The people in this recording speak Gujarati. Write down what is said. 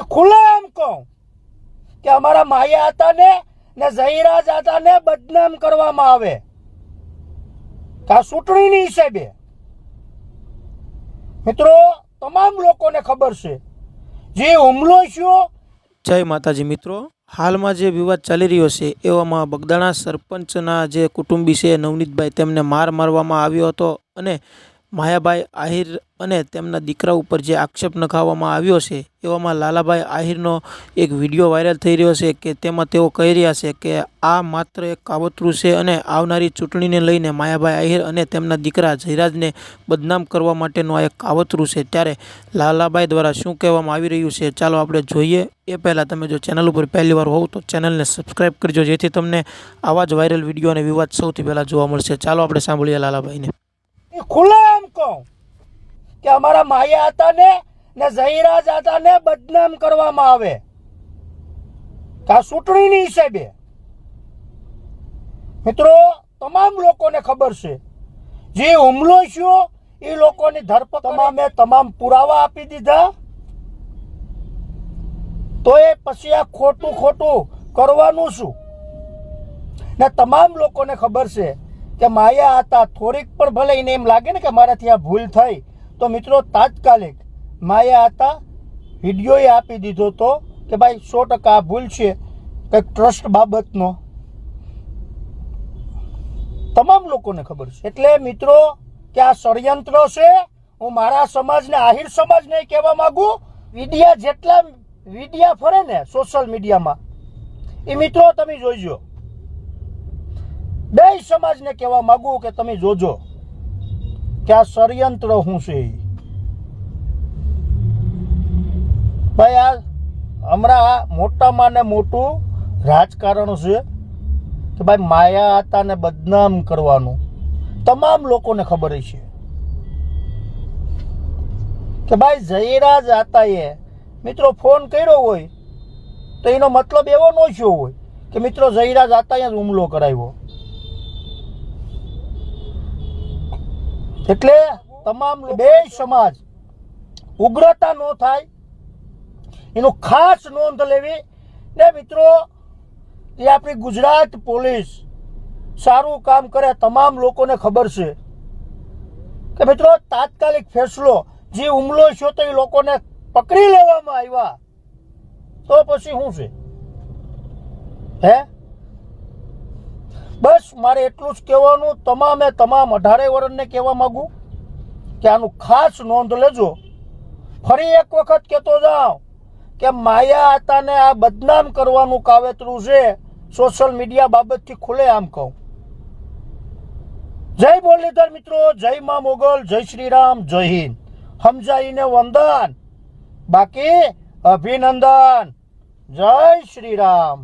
એ કહું કે અમારા માયા હતા ને ને ઝહીરાજ હતા ને બદનામ કરવામાં આવે. આ ચૂંટણીની હિસાબે. મિત્રો, તમામ લોકોને ખબર છે, જે હુમલો થયો જય માતાજી મિત્રો, હાલમાં જે વિવાદ ચાલી રહ્યો છે, એવામાં બગદાણા સરપંચના જે કુટુંબી છે નવનીતભાઈ, તેમને માર મારવામાં આવ્યો હતો અને માયાભાઈ આહિર અને તેમના દીકરા ઉપર જે આક્ષેપ નખાવવામાં આવ્યો છે, એવામાં લાલાભાઈ આહિરનો એક વીડિયો વાયરલ થઈ રહ્યો છે કે તેમાં તેઓ કહી રહ્યા છે કે આ માત્ર એક કાવતરું છે અને આવનારી ચૂંટણીને લઈને માયાભાઈ આહિર અને તેમના દીકરા જયરાજને બદનામ કરવા માટેનું આ એક કાવતરું છે. ત્યારે લાલાભાઈ દ્વારા શું કહેવામાં આવી રહ્યું છે, ચાલો આપણે જોઈએ. એ પહેલાં તમે જો ચેનલ ઉપર પહેલી વાર હોવ તો ચેનલને સબસ્ક્રાઈબ કરજો, જેથી તમને આવા જ વાયરલ વીડિયો અને વિવાદ સૌથી પહેલાં જોવા મળશે. ચાલો આપણે સાંભળીએ લાલાભાઈને. ખુલ્લા એમ કહું કે અમારા માયા હતા ને ને ઝહીરાજ હતા ને બદનામ કરવામાં આવે. આ ચૂંટણીની હિસાબે. મિત્રો, તમામ લોકોને ખબર છે, જે હુમલો થયો, એ લોકોની ધરપકડ તમામે તમામ પુરાવા આપી દીધા. તો એ પછી આ ખોટું ખોટું કરવાનું શું? ને તમામ લોકોને ખબર છે કે માયા હતા થોડીક પણ ભલે એને એમ લાગે ને કે મારાથી આ ભૂલ થઈ, તો મિત્રો તાત્કાલિક માયા હતા વિડીયોએ આપી દીધો તો કે ભાઈ સો ટકા આ ભૂલ છે, કંઈક ટ્રસ્ટ બાબતનો. તમામ લોકોને ખબર છે. એટલે મિત્રો કે આ ષડયંત્ર છે, હું મારા સમાજને આહિર સમાજને કહેવા માંગુ, વિડિયા જેટલા વિડિયા ફરે ને સોશિયલ મીડિયામાં એ મિત્રો તમે જોઈજો. બે સમાજને કહેવા માંગુ કે તમે જોજો કે આ ષડયંત્ર શું છે ભાઈ, આ હમણાં મોટામાં ને મોટું રાજકારણ છે કે ભાઈ, માયા હતા ને બદનામ કરવાનું. તમામ લોકોને ખબર છે કે ભાઈ, જયરાજ હતા એ મિત્રો, ફોન કર્યો હોય તો એનો મતલબ એવો ન થયો હોય કે મિત્રો, જયરાજ હતા જ હુમલો કરાવ્યો. એટલે તમામ બે સમાજ ઉગ્રતા ન થાય. એનું ખાસ નોંધ લેવી. ને મિત્રો, એ આપણી ગુજરાત પોલીસ સારું કામ કરે, તમામ લોકોને ખબર છે. કે મિત્રો, તાત્કાલિક ફેસલો, જે હુમલો થયો તો એ લોકોને પકડી લેવામાં આવ્યા. તો પછી શું છે? હે? બસ, મારે એટલું જ કહેવાનું, તમામે તમામ અઢારે વર્ષને કહેવા માગું કે આનું ખાસ નોંધ લેજો. ફરી એક વખત કહેતો જાઉં કે માયા હતાને આ બદનામ કરવાનું કાવેતરું છે, સોશિયલ મીડિયા બાબતથી ખુલે આમ કહું. જય મુરલીધર મિત્રો, જય મા મોગલ, જય શ્રી રામ જય હિન્દ. સમજાઈને વંદન. બાકી અભિનંદન. જય શ્રી રામ